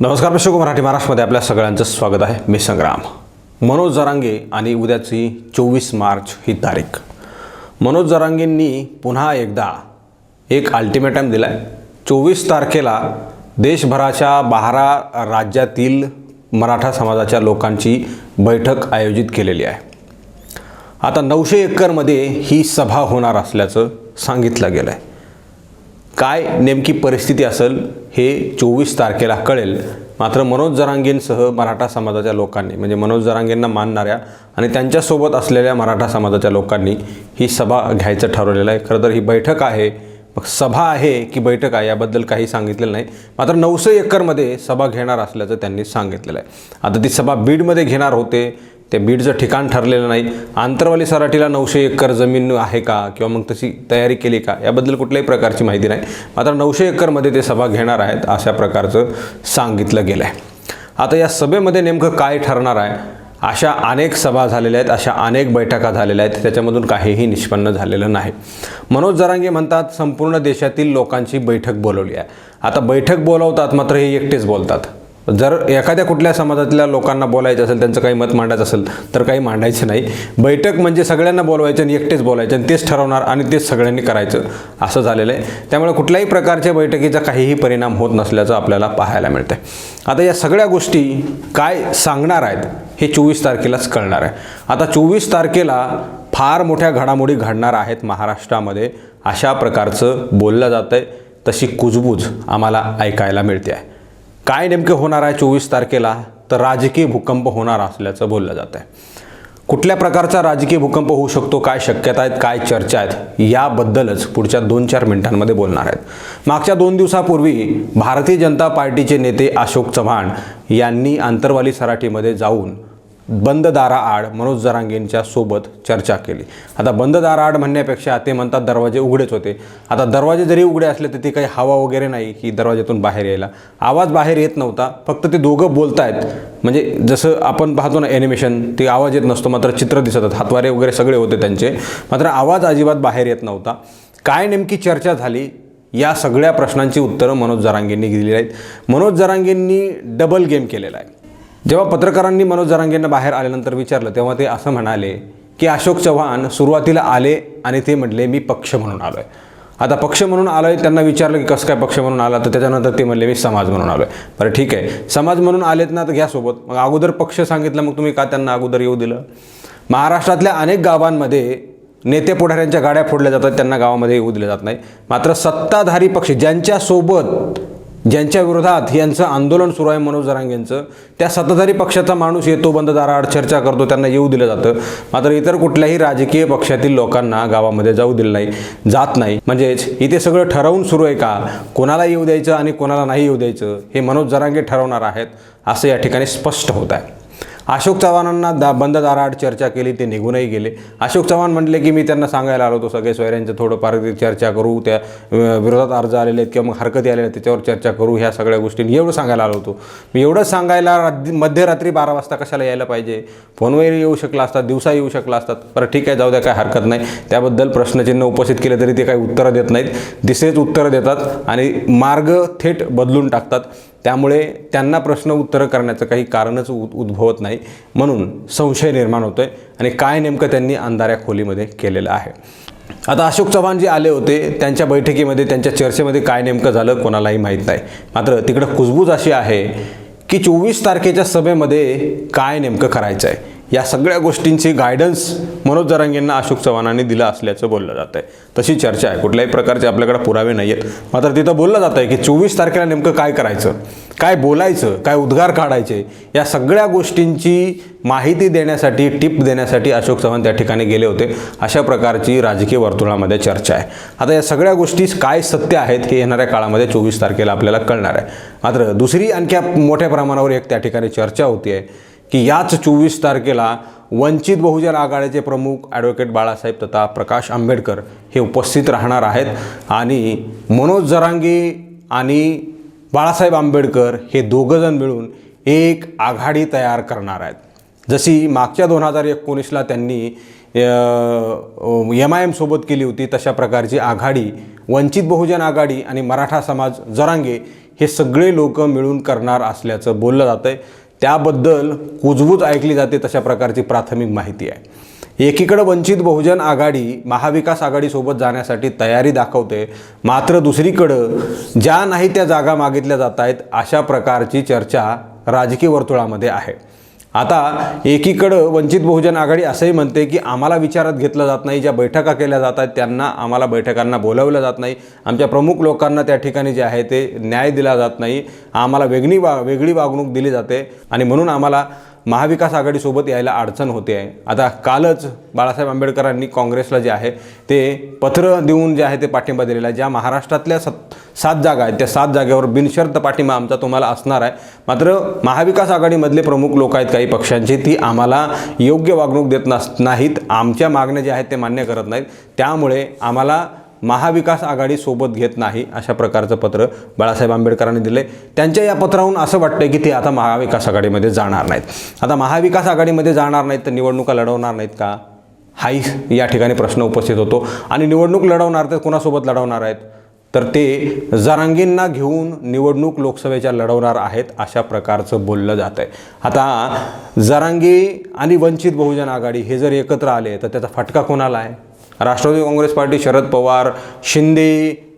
नमस्कार प्रेक्षक मराठी महाराष्ट्रमध्ये आपल्या सगळ्यांचं स्वागत आहे. मी संग्राम. मनोज जरांगे आणि उद्याची चोवीस मार्च ही तारीख. मनोज जरांगेंनी पुन्हा एकदा एक अल्टिमेटम दिला आहे चोवीस तारखेला देशभराच्या बारा राज्यातील मराठा समाजाच्या लोकांची बैठक आयोजित केलेली आहे. आता नऊशे एकरमध्ये ही सभा होणार असल्याचं सांगितलं गेलं आहे काय नेमकी परिस्थिती असेल हे चोवीस तारखेला कळेल. मात्र मनोज जरांगेंसह मराठा समाजाच्या लोकांनी म्हणजे मनोज जरांगेंना मानणाऱ्या आणि त्यांच्यासोबत असलेल्या मराठा समाजाच्या लोकांनी ही सभा घ्यायचं ठरवलेलं आहे. खरं तर ही बैठक आहे. मग सभा आहे की बैठक आहे याबद्दल काही सांगितलेलं नाही. मात्र नऊशे एकरमध्ये सभा घेणार असल्याचं त्यांनी सांगितलेलं आहे. आता ती सभा बीडमध्ये घेणार होते. ते बीडचं ठिकाण ठरलेलं नाही. आंतरवाली सराटीला नऊशे एकर जमीन आहे का? किंवा मग तशी तयारी केली का? याबद्दल कुठल्याही प्रकारची माहिती नाही. मात्र नऊशे एकरमध्ये ते सभा घेणार आहेत अशा प्रकारचं सांगितलं गेलं आहे आता या सभेमध्ये नेमकं काय ठरणार आहे? अशा अनेक सभा झालेल्या आहेत अशा अनेक बैठका झालेल्या आहेत त्याच्यामधून काहीही निष्पन्न झालेलं नाही. मनोज जरांगे म्हणतात संपूर्ण देशातील लोकांची बैठक बोलवली आहे. आता बैठक बोलवतात मात्र हे एकटेच बोलतात. जर एखाद्या कुठल्या समाजातल्या लोकांना बोलायचं असेल त्यांचं काही मत मांडायचं असेल तर काही मांडायचं नाही. बैठक म्हणजे सगळ्यांना बोलवायचं आणि एकटेच बोलायचं आणि तेच ठरवणार आणि तेच सगळ्यांनी करायचं. असं झालेलं आहे. त्यामुळे कुठल्याही प्रकारच्या बैठकीचा काहीही परिणाम होत नसल्याचं आपल्याला पाहायला मिळतं आता या सगळ्या गोष्टी काय सांगणार आहेत हे चोवीस तारखेलाच कळणार आहे. आता चोवीस तारखेला फार मोठ्या घडामोडी घडणार आहेत महाराष्ट्रामध्ये अशा प्रकारचं बोललं जातं आहे तशी कुजबूज आम्हाला ऐकायला मिळते आहे. काय नेमकं होणार आहे चोवीस तारखेला? तर राजकीय भूकंप होणार असल्याचं बोललं जातं आहे. कुठल्या प्रकारचा राजकीय भूकंप होऊ शकतो? काय शक्यता आहेत? काय चर्चा आहेत? याबद्दलच पुढच्या दोन चार मिनिटांमध्ये बोलणार आहेत. मागच्या दोन दिवसापूर्वी भारतीय जनता पार्टीचे नेते अशोक चव्हाण यांनी आंतरवाली सराठीमध्ये जाऊन बंद दाराआड मनोज जरांगेंच्या सोबत चर्चा केली. आता बंद दाराआड म्हणण्यापेक्षा ते म्हणतात दरवाजे उघडेच होते. आता दरवाजे जरी उघडे असले तर ती काही हवा वगैरे नाही की दरवाज्यातून बाहेर यायला. आवाज बाहेर येत नव्हता फक्त ते दोघं बोलतायत. म्हणजे जसं आपण पाहतो ना ॲनिमेशन ते आवाज येत नसतो मात्र चित्र दिसतात हातवारे वगैरे सगळे होते त्यांचे. मात्र आवाज अजिबात बाहेर येत नव्हता. काय नेमकी चर्चा झाली? या सगळ्या प्रश्नांची उत्तरं मनोज जरांगेंनी दिलेली आहेत. मनोज जरांगेंनी डबल गेम केलेला आहे. जेव्हा पत्रकारांनी मनोज जरांगेंना बाहेर आल्यानंतर विचारलं तेव्हा ते असं म्हणाले की अशोक चव्हाण सुरुवातीला आले आणि ते म्हटले मी पक्ष म्हणून आलो आहे आता पक्ष म्हणून आलो आहे त्यांना विचारलं की कसं काय पक्ष म्हणून आला? तर त्याच्यानंतर ते म्हणले मी समाज म्हणून आलो आहे बरं ठीक आहे. समाज म्हणून आलेत ना तर घ्या सोबत. मग अगोदर पक्ष सांगितलं मग तुम्ही का त्यांना अगोदर येऊ दिलं? महाराष्ट्रातल्या अनेक गावांमध्ये नेते पुढाऱ्यांच्या गाड्या फोडल्या जातात त्यांना गावामध्ये येऊ दिलं जात नाही. मात्र सत्ताधारी पक्ष ज्यांच्यासोबत ज्यांच्या विरोधात यांचं आंदोलन सुरू आहे मनोज जरांगेंचं त्या सत्ताधारी पक्षाचा माणूस येतो बंद दाराआड चर्चा करतो त्यांना येऊ दिलं जातं. मात्र इतर कुठल्याही राजकीय पक्षातील लोकांना गावामध्ये जाऊ दिलं नाही जात नाही. म्हणजेच इथे सगळं ठरवून सुरू आहे का? कोणाला येऊ द्यायचं आणि कोणाला नाही येऊ द्यायचं हे मनोज जरांगे ठरवणार आहेत असं या ठिकाणी स्पष्ट होत आहे. अशोक चव्हाणांना दा बंद दाराआड चर्चा केली ते निघूनही गेले. अशोक चव्हाण म्हटले की मी त्यांना सांगायला आलो होतो सगळे सोयऱ्यांचं थोडंफार चर्चा करू त्या विरोधात अर्ज आलेले आहेत किंवा मग हरकती आलेल्या त्याच्यावर चर्चा करू ह्या सगळ्या गोष्टी एवढं सांगायला आलो होतो. मी एवढंच सांगायला मध्यरात्री बारा वाजता कशाला यायला पाहिजे? फोनवर येऊ शकला असतात दिवसा येऊ शकला असतात बरं ठीक आहे जाऊ द्या काय हरकत नाही. त्याबद्दल प्रश्नचिन्ह उपस्थित केले तरी ते काही उत्तरं देत नाहीत. दिसेच उत्तरं देतात आणि मार्ग थेट बदलून टाकतात. त्यामुळे त्यांना प्रश्न उत्तरं करण्याचं काही कारणच उद उद्भवत नाही. म्हणून संशय निर्माण होतो आहे आणि काय नेमकं त्यांनी अंधाऱ्या खोलीमध्ये केलेलं आहे. आता अशोक चव्हाण जे आले होते त्यांच्या बैठकीमध्ये त्यांच्या चर्चेमध्ये काय नेमकं झालं कोणालाही माहीत नाही. मात्र तिकडं कुजबूज अशी आहे की चोवीस तारखेच्या सभेमध्ये काय नेमकं करायचं आहे या सगळ्या गोष्टींची गायडन्स मनोज जरांगेंना अशोक चव्हाणांनी दिलं असल्याचं बोललं जातं आहे तशी चर्चा आहे. कुठल्याही प्रकारचे आपल्याकडे पुरावे नाही आहेत मात्र तिथं बोललं जातं आहे की चोवीस तारखेला नेमकं काय करायचं? काय बोलायचं? काय उद्गार काढायचे? या सगळ्या गोष्टींची माहिती देण्यासाठी टिप देण्यासाठी अशोक चव्हाण त्या ठिकाणी गेले होते. अशा प्रकारची राजकीय वर्तुळामध्ये चर्चा आहे. आता या सगळ्या गोष्टी काय सत्य आहेत हे येणाऱ्या काळामध्ये चोवीस तारखेला आपल्याला कळणार आहे. मात्र दुसरी आणखी मोठ्या प्रमाणावर एक त्या ठिकाणी चर्चा होती आहे की याच चोवीस तारखेला वंचित बहुजन आघाडीचे प्रमुख ॲडव्होकेट बाळासाहेब तथा प्रकाश आंबेडकर हे उपस्थित राहणार आहेत. आणि मनोज जरांगे आणि बाळासाहेब आंबेडकर हे दोघंजण मिळून एक आघाडी तयार करणार आहेत. जशी मागच्या दोन हजार एकोणीसला त्यांनी एम आय एमसोबत केली होती तशा प्रकारची आघाडी वंचित बहुजन आघाडी आणि मराठा समाज जरांगे हे सगळे लोक मिळून करणार असल्याचं बोललं जातं आहे त्याबद्दल कुजबूज ऐकली जाते तशा प्रकारची प्राथमिक माहिती आहे. एकीकडं वंचित बहुजन आघाडी महाविकास आघाडीसोबत जाण्यासाठी तयारी दाखवते मात्र दुसरीकडं ज्या नाही त्या जागा मागितल्या जात आहेत अशा प्रकारची चर्चा राजकीय वर्तुळामध्ये आहे. आता एकीकडं वंचित बहुजन आघाडी असंही म्हणते की आम्हाला विचारात घेतलं जात नाही ज्या बैठका केल्या जात आहेत त्यांना आम्हाला बैठकांना बोलावलं जात नाही. आमच्या प्रमुख लोकांना त्या ठिकाणी जे आहे ते न्याय दिला जात नाही. आम्हाला वेगळी वा वेगळी वागणूक दिली जाते आणि म्हणून आम्हाला महाविकास आघाडीसोबत यायला अडचण होते आहे. आता कालच बाळासाहेब आंबेडकरांनी काँग्रेसला जे आहे ते पत्र देऊन जे आहे ते पाठिंबा दिलेला आहे. ज्या महाराष्ट्रातल्या सत सात जागा आहेत त्या सात जागेवर बिनशर्त पाठिंबा आमचा तुम्हाला असणार आहे. मात्र महाविकास आघाडीमधले प्रमुख लोक आहेत काही पक्षांची ती आम्हाला योग्य वागणूक देत नस नाहीत. आमच्या मागण्या ज्या आहेत ते मान्य करत नाहीत. त्यामुळे आम्हाला महाविकास आघाडी सोबत घेत नाही अशा प्रकारचं पत्र बाळासाहेब आंबेडकरांनी दिले त्यांच्या या पत्राहून असं वाटतं की ते आता महाविकास आघाडीमध्ये जाणार नाहीत. आता महाविकास आघाडीमध्ये जाणार नाहीत तर निवडणुका लढवणार नाहीत का? हाही या ठिकाणी प्रश्न उपस्थित होतो. आणि निवडणूक लढवणार तर कोणासोबत लढवणार आहेत? तर ते जरांगींना घेऊन निवडणूक लोकसभेच्या लढवणार आहेत अशा प्रकारचं बोललं जात आहे आता जरांगी आणि वंचित बहुजन आघाडी हे जर एकत्र आले तर त्याचा फटका कोणाला आहे? Rashtrawadi Congress Party Sharad Pawar Shinde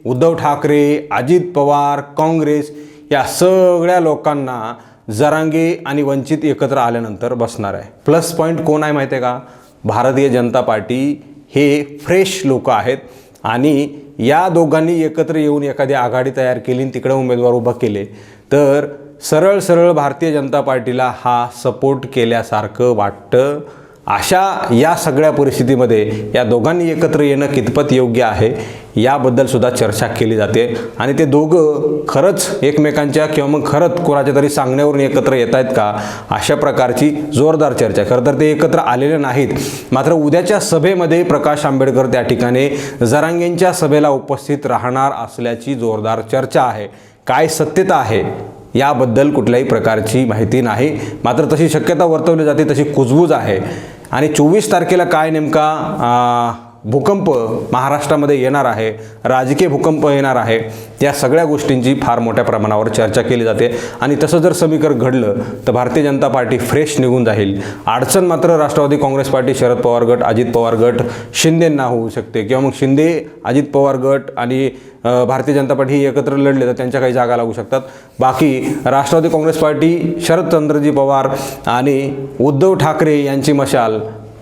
Uddhav Thackeray Ajit Pawar Congress या सगळ्या लोकांना जरांगे आणि वंचित एकत्र आल्यानंतर बसणार आहे. प्लस पॉईंट कोण आहे माहिती आहे का? भारतीय जनता पार्टी हे फ्रेश लोक आहेत आणि या दोघांनी एकत्र येऊन एखादी आघाडी तयार केली आणि तिकडे उमेदवार उभा केले तर सरळ सरळ भारतीय जनता पार्टीला हा सपोर्ट केल्यासारखं वाटतं. अशा या सगळ्या परिस्थितीमध्ये या दोघांनी एकत्र येणं कितपत योग्य आहे याबद्दल सुद्धा चर्चा केली जाते. आणि ते दोघं खरंच एकमेकांच्या किंवा मग खरंच कोणाच्या तरी सांगण्यावरून एकत्र येत आहेत का अशा प्रकारची जोरदार चर्चा. खरं तर ते एकत्र आलेले नाहीत. मात्र उद्याच्या सभेमध्ये प्रकाश आंबेडकर त्या ठिकाणी जरांगेंच्या सभेला उपस्थित राहणार असल्याची जोरदार चर्चा आहे. काय सत्यता आहे याबद्दल कुठल्याही प्रकारची माहिती नाही. मात्र तशी शक्यता वर्तवली जाते तशी कुजबूज आहे. आणि चोवीस तारखेला काय नेमका भूकंप महाराष्ट्रामध्ये येणार आहे राजकीय भूकंप येणार आहे या सगळ्या गोष्टींची फार मोठ्या प्रमाणावर चर्चा केली जाते. आणि तसं जर समीकरण घडलं तर भारतीय जनता पार्टी फ्रेश निघून जाईल. अडचण मात्र राष्ट्रवादी काँग्रेस पार्टी शरद पवार गट अजित पवार गट शिंदेंना होऊ शकते. किंवा मग शिंदे अजित पवार गट आणि भारतीय जनता पार्टी ही एकत्र लढले तर त्यांच्या काही जागा लागू शकतात. बाकी राष्ट्रवादी काँग्रेस पार्टी शरदचंद्रजी पवार आणि उद्धव ठाकरे यांची मशाल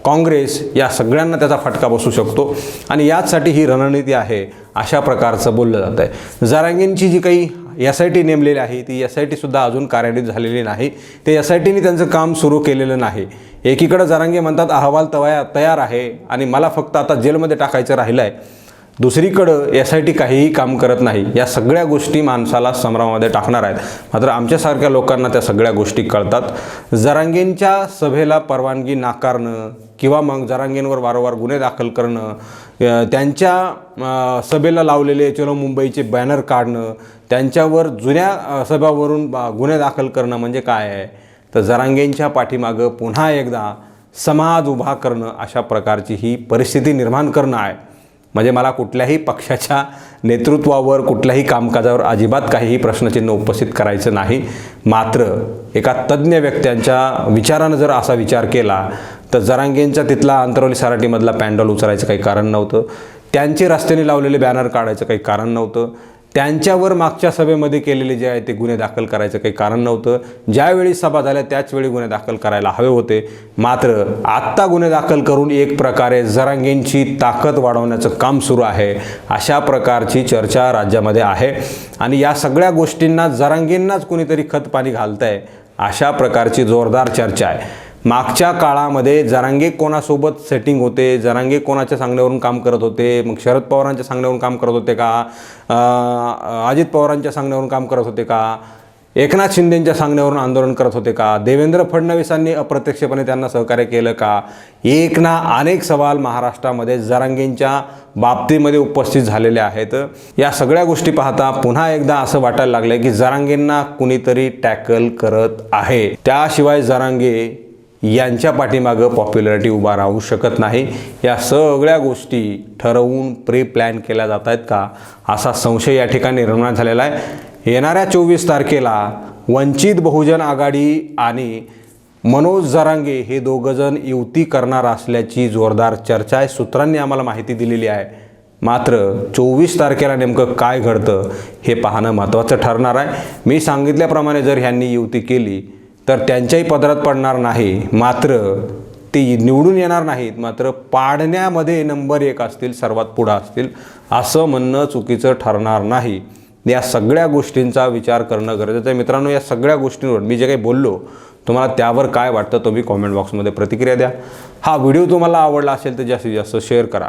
काँग्रेस या सगळ्यांना त्याचा फटका बसू शकतो आणि याचसाठी ही रणनीती आहे अशा प्रकारचं बोललं जात आहे जारांगींची जी काही एस आय टी नेमलेली आहे ती एस आय टीसुद्धा अजून कार्यान्वित झालेली नाही. ते एस आय टीने त्यांचं काम सुरू केलेलं नाही. एकीकडं जारांगे म्हणतात अहवाल तवया तयार आहे आणि मला फक्त आता जेलमध्ये टाकायचं राहिलं आहे दुसरीकडं एस आय टी काहीही काम करत नाही. या सगळ्या गोष्टी माणसाला संभ्रमामध्ये टाकणार आहेत. मात्र आमच्यासारख्या लोकांना त्या सगळ्या गोष्टी कळतात. जरांगेंच्या सभेला परवानगी नाकारणं किंवा मग जरांगेंवर वारंवार गुन्हे दाखल करणं त्यांच्या सभेला लावलेले चलो मुंबईचे बॅनर काढणं त्यांच्यावर जुन्या सभावरून बा- गुन्हे दाखल करणं म्हणजे काय आहे? तर जरांगेंच्या पाठीमागं पुन्हा एकदा समाज उभा करणं अशा प्रकारची ही परिस्थिती निर्माण करणं आहे. म्हणजे मला कुठल्याही पक्षाच्या नेतृत्वावर कुठल्याही कामकाजावर अजिबात काहीही प्रश्नचिन्ह उपस्थित करायचं नाही. मात्र एका तज्ज्ञ व्यक्त्यांच्या विचारानं जर असा विचार केला तर जरांगेंचा तिथला अंतरवली सराटीमधला पॅन्डल उचलायचं काही कारण नव्हतं. त्यांचे रस्त्याने लावलेले बॅनर काढायचं काही कारण नव्हतं. त्यांच्यावर मागच्या सभेमध्ये केलेले जे आहे ते गुन्हे दाखल करायचं काही कारण नव्हतं. ज्यावेळी सभा झाल्या त्याचवेळी गुन्हे दाखल करायला हवे होते. मात्र आत्ता गुन्हे दाखल करून एक प्रकारे जरांगेंची ताकद वाढवण्याचं काम सुरू आहे. अशा प्रकारची चर्चा राज्यामध्ये आहे. आणि या सगळ्या गोष्टींना जरांगेंनाच कुणीतरी खतपाणी घालत आहे अशा प्रकारची जोरदार चर्चा आहे. मागच्या काळामध्ये जरांगे कोणासोबत सेटिंग होते? जरांगे कोणाच्या सांगण्यावरून काम करत होते? मग शरद पवारांच्या सांगण्यावरून काम करत होते का? अजित पवारांच्या सांगण्यावरून काम करत होते का? एकनाथ शिंदेंच्या सांगण्यावरून आंदोलन करत होते का? देवेंद्र फडणवीसांनी अप्रत्यक्षपणे त्यांना सहकार्य केलं का? एक ना अनेक सवाल महाराष्ट्रामध्ये जरांगेंच्या बाबतीमध्ये उपस्थित झालेले आहेत. या सगळ्या गोष्टी पाहता पुन्हा एकदा असं वाटायला लागलं की जरांगींना कुणीतरी टॅकल करत आहे. त्याशिवाय जरांगे यांच्या पाठीमागं पॉप्युलरिटी उभा राहू शकत नाही. या सगळ्या गोष्टी ठरवून प्री प्लॅन केल्या जात आहेत का? असा संशय या ठिकाणी निर्माण झालेला आहे. येणाऱ्या चोवीस तारखेला वंचित बहुजन आघाडी आणि मनोज जरांगे हे दोघंजण युती करणार असल्याची जोरदार चर्चा आहे. सूत्रांनी आम्हाला माहिती दिलेली आहे. मात्र चोवीस तारखेला नेमकं काय घडतं हे पाहणं महत्त्वाचं ठरणार आहे. मी सांगितल्याप्रमाणे जर ह्यांनी युती केली तर त्यांच्याही पदरात पडणार नाही. मात्र ते निवडून येणार नाहीत. मात्र पाडण्यामध्ये नंबर एक असतील सर्वात पुढं असतील असं म्हणणं चुकीचं ठरणार नाही. या सगळ्या गोष्टींचा विचार करणं गरजेचं आहे. मित्रांनो या सगळ्या गोष्टींवर मी जे काही बोललो तुम्हाला त्यावर काय वाटतं तुम्ही कॉमेंट बॉक्समध्ये प्रतिक्रिया द्या. हा व्हिडिओ तुम्हाला आवडला असेल तर जास्तीत जास्त शेअर करा.